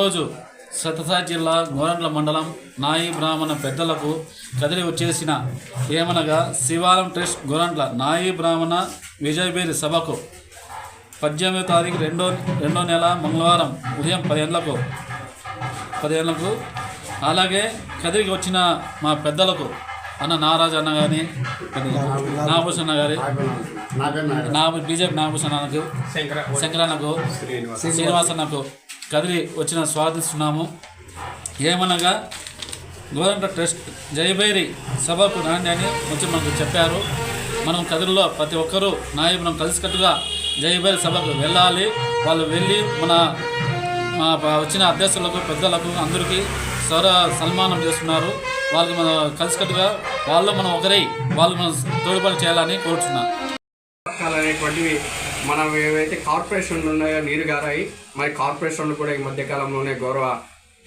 రోజు సతసాయి జిల్లా గోరంట్ల మండలం నాయి బ్రాహ్మణ పెద్దలకు కదిలి వచ్చేసిన ఏమనగా శివాలయం ట్రస్ట్ గోరంట్ల నాయి బ్రాహ్మణ విజయబేరి సభకు పద్దెనిమిదో తారీఖు రెండో రెండో నెల మంగళవారం ఉదయం పదిహేనులకు పదిహేనులకు అలాగే కదిలికి వచ్చిన మా పెద్దలకు అన్న నారాజు అన్న కానీ నాగభూషణ అన్న గారి నా బీజేపీ నాగభూషణ అన్నకు శంకరన్నకు శ్రీనివాస్ అన్నకు కదిలి వచ్చిన స్వాగతిస్తున్నాము ఏమనగా గోరంట ట్రస్ట్ జయభైరి సభకు నాణ్యాన్ని అని వచ్చి మనకు చెప్పారు. మనం కదిరిలో ప్రతి ఒక్కరూ నాయకులం కలిసికట్టుగా జయభైరి సభకు వెళ్ళాలి. వాళ్ళు వెళ్ళి మన మా వచ్చిన అధ్యక్షులకు పెద్దలకు అందరికీ సౌర సన్మానం చేస్తున్నారు. వాళ్ళకి మనం కలిసికట్టుగా వాళ్ళు మనం ఒకరై వాళ్ళు మనం తోడుపడి చేయాలని కోరుతున్నాం అనేటువంటివి మనం ఏవైతే కార్పొరేషన్లు ఉన్నాయో నీరు గారాయి మరి కార్పొరేషన్లు కూడా ఈ మధ్యకాలంలోనే గౌరవ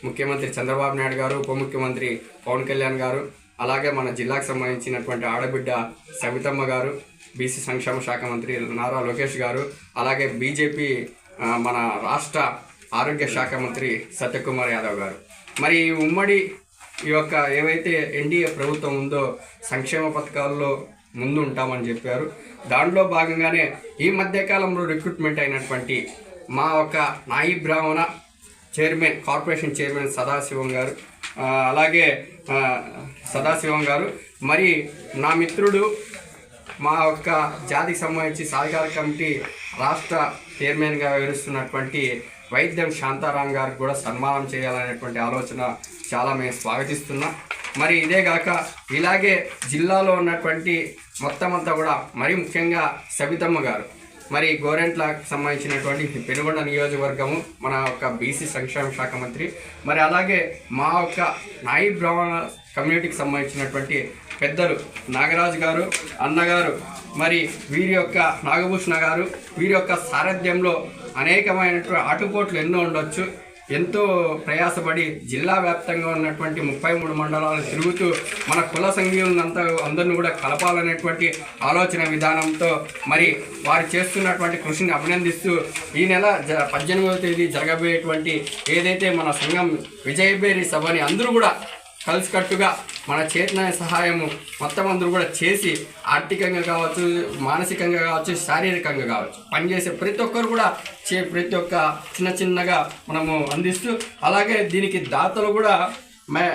ముఖ్యమంత్రి చంద్రబాబు నాయుడు గారు ఉప ముఖ్యమంత్రి పవన్ కళ్యాణ్ గారు అలాగే మన జిల్లాకు సంబంధించినటువంటి ఆడబిడ్డ సవితమ్మ గారు బీసీ సంక్షేమ శాఖ మంత్రి నారా లోకేష్ గారు అలాగే బీజేపీ మన రాష్ట్ర ఆరోగ్య శాఖ మంత్రి సత్యకుమార్ యాదవ్ గారు. మరి ఈ ఉమ్మడి ఈ యొక్క ఏవైతే ఎన్డీఏ ప్రభుత్వం ఉందో సంక్షేమ పథకాల్లో ముందు ఉంటామని చెప్పారు. దాంట్లో భాగంగానే ఈ మధ్యకాలంలో రిక్రూట్మెంట్ అయినటువంటి మా ఒక నాయి బ్రాహ్మణ చైర్మన్ కార్పొరేషన్ చైర్మన్ సదాశివం గారు అలాగే సదాశివం గారు మరి నా మిత్రుడు మా యొక్క జాతికి సంబంధించి సాధికార కమిటీ రాష్ట్ర చైర్మన్గా వివరిస్తున్నటువంటి వైద్యం శాంతారాం గారికి కూడా సన్మానం చేయాలనేటువంటి ఆలోచన చాలా మేము స్వాగతిస్తున్నాం. మరి ఇదే కాక ఇలాగే జిల్లాలో ఉన్నటువంటి మొత్తం అంతా కూడా మరి ముఖ్యంగా సబితమ్మ గారు. మరి గోరెంట్లకు సంబంధించినటువంటి పెనుగొండ నియోజకవర్గము మన యొక్క బీసీ సంక్షేమ శాఖ మంత్రి. మరి అలాగే మా యొక్క నాయి బ్రాహ్మణ కమ్యూనిటీకి సంబంధించినటువంటి పెద్దలు నాగరాజు గారు అన్నగారు మరి వీరి యొక్క నాగభూషణ గారు వీరి యొక్క సారథ్యంలో అనేకమైనటువంటి ఆటుపోట్లు ఎన్నో ఉండొచ్చు. ఎంతో ప్రయాసపడి జిల్లా వ్యాప్తంగా ఉన్నటువంటి ముప్పై మూడు మండలాలు తిరుగుతూ మన కుల సంఘీయులంతా అందరిని కూడా కలపాలనేటువంటి ఆలోచన విధానంతో మరి వారు చేస్తున్నటువంటి కృషిని అభినందిస్తూ ఈ నెల జ పద్దెనిమిదవ తేదీ జరగబోయేటువంటి ఏదైతే మన సంఘం విజయబేరి సభని అందరూ కూడా కలిసికట్టుగా మన చేతన సహాయము మొత్తం అందరూ కూడా చేసి ఆర్థికంగా కావచ్చు మానసికంగా కావచ్చు శారీరకంగా కావచ్చు పనిచేసే ప్రతి ఒక్కరు కూడా చే ప్రతి ఒక్క చిన్న చిన్నగా మనము అందిస్తూ అలాగే దీనికి దాతలు కూడా మే